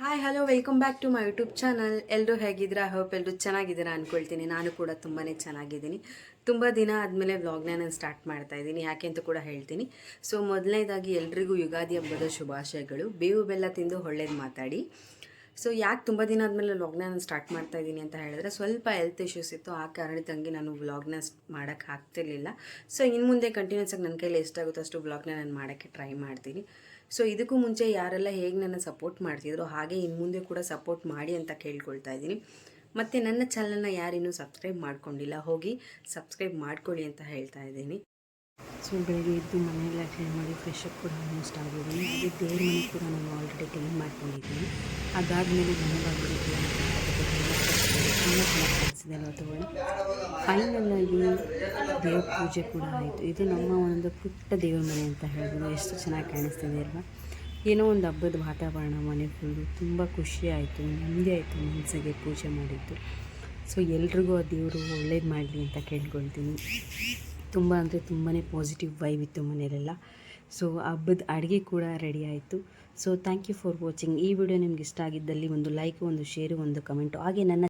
Hi hello welcome back to my YouTube channel ಎಲ್ಲರೂ ಹೇಗಿದ್ದೀರಾ? Hope ಎಲ್ಲರೂ ಚೆನ್ನಾಗಿದ್ದೀರಾ ಅಂದ್ಕೊಳ್ತೀನಿ ನಾನು ಕೂಡ ತುಂಬಾ ಚೆನ್ನಾಗಿದ್ದೀನಿ. ತುಂಬ ದಿನ ಆದಮೇಲೆ ವ್ಲಾಗ್ನ ನಾನು ಸ್ಟಾರ್ಟ್ ಮಾಡ್ತಾ ಇದ್ದೀನಿ. ಯಾಕೆ ಅಂತ ಕೂಡ ಹೇಳ್ತೀನಿ. ಸೊ ಮೊದಲನೇದಾಗಿ ಎಲ್ರಿಗೂ ಯುಗಾದಿ ಹಬ್ಬದ ಶುಭಾಶಯಗಳು. ಬೇವು ಬೆಲ್ಲ ತಿಂದು ಒಳ್ಳೇದು ಮಾತಾಡಿ. ಸೊ ಯಾಕೆ ತುಂಬ ದಿನ ಆದಮೇಲೆ ವ್ಲಾಗ್ನ ನಾನು ಸ್ಟಾರ್ಟ್ ಮಾಡ್ತಾ ಇದ್ದೀನಿ ಅಂತ ಹೇಳಿದ್ರೆ, ಸ್ವಲ್ಪ ಹೆಲ್ತ್ ಇಶ್ಯೂಸ್ ಇತ್ತು. ಆ ಕಾರಣದಂಗೆ ನಾನು ವ್ಲಾಗ್ನ ಮಾಡೋಕ್ಕೆ ಆಗ್ತಿರ್ಲಿಲ್ಲ. ಸೊ ಇನ್ನು ಮುಂದೆ ಕಂಟಿನ್ಯೂಸ್ ಆಗಿ ನನ್ನ ಕೈಲಿ ಎಷ್ಟಾಗುತ್ತೋ ಅಷ್ಟು ವ್ಲಾಗ್ನ ನಾನು ಮಾಡೋಕ್ಕೆ ಟ್ರೈ ಮಾಡ್ತೀನಿ. ಸೊ ಇದಕ್ಕೂ ಮುಂಚೆ ಯಾರೆಲ್ಲ ಹೇಗೆ ನನ್ನ ಸಪೋರ್ಟ್ ಮಾಡ್ತಿದ್ರು ಹಾಗೆ ಇನ್ನು ಮುಂದೆ ಕೂಡ ಸಪೋರ್ಟ್ ಮಾಡಿ ಅಂತ ಕೇಳ್ಕೊಳ್ತಾ ಇದ್ದೀನಿ ಮತ್ತು ನನ್ನ ಚಾನಲ್ನ ಯಾರಿನ್ನೂ ಸಬ್ಸ್ಕ್ರೈಬ್ ಮಾಡ್ಕೊಂಡಿಲ್ಲ, ಹೋಗಿ ಸಬ್ಸ್ಕ್ರೈಬ್ ಮಾಡ್ಕೊಳ್ಳಿ ಅಂತ ಹೇಳ್ತಾ ಇದ್ದೀನಿ ಸೊ ಬೆಳಗ್ಗೆ ಎದ್ದು ಮನೆಯೆಲ್ಲ ಕ್ಲೀನ್ ಮಾಡಿ ಫ್ರೆಶ್ ಅಪ್ ಕೂಡ ಆಲ್ಮೋಸ್ಟ್ ಆಗಿದ್ದೀನಿ. ಹಾಗೆ ದೇವ್ರ ಮನೆ ಕೂಡ ನಾನು ಆಲ್ರೆಡಿ ಕ್ಲೀನ್ ಮಾಡ್ಕೊಂಡಿದ್ದೀನಿ. ಅದಾದಮೇಲೆ ಮನೆ ಬಾಗಿಲು ತುಂಬ ಚೆನ್ನಾಗಿ ಕಾಣಿಸಿದೆ ಅಲ್ಲ ತಗೊಳ್ಳಿ? ಆಗಿ ದೇವ್ರ ಪೂಜೆ ಕೂಡ ಆಯಿತು. ಇದು ನಮ್ಮ ಒಂದು ಪುಟ್ಟ ದೇವ್ರ ಮನೆ ಅಂತ ಹೇಳ್ಬೋದು. ಎಷ್ಟು ಚೆನ್ನಾಗಿ ಕಾಣಿಸ್ತಿದೆ ಅಲ್ವಾ? ಏನೋ ಒಂದು ಹಬ್ಬದ ವಾತಾವರಣ ಮನೆ ಫುಲ್ಲು ತುಂಬ ಖುಷಿ ಆಯಿತು. ನೆಮ್ಮದಿ ಆಯಿತು ಮನಸ್ಸಿಗೆ ಪೂಜೆ ಮಾಡಿದ್ದು. ಸೊ ಎಲ್ರಿಗೂ ಆ ದೇವರು ಒಳ್ಳೇದು ಮಾಡಲಿ ಅಂತ ಕೇಳ್ಕೊಳ್ತೀನಿ. ತುಂಬ ಅಂದರೆ ತುಂಬಾ ಪಾಸಿಟಿವ್ ವೈವ್ ಇತ್ತು ಮನೆಯಲ್ಲೆಲ್ಲ ಸೊ ಹಬ್ಬದ ಅಡುಗೆ ಕೂಡ ರೆಡಿ ಆಯಿತು. So thank you for watching ಈ ವಿಡಿಯೋ ನಿಮ್ಗೆ ಇಷ್ಟ ಆಗಿದ್ದಲ್ಲಿ ಒಂದು ಲೈಕ್ ಒಂದು ಶೇರು ಒಂದು ಕಮೆಂಟು ಹಾಗೆ ನನ್ನ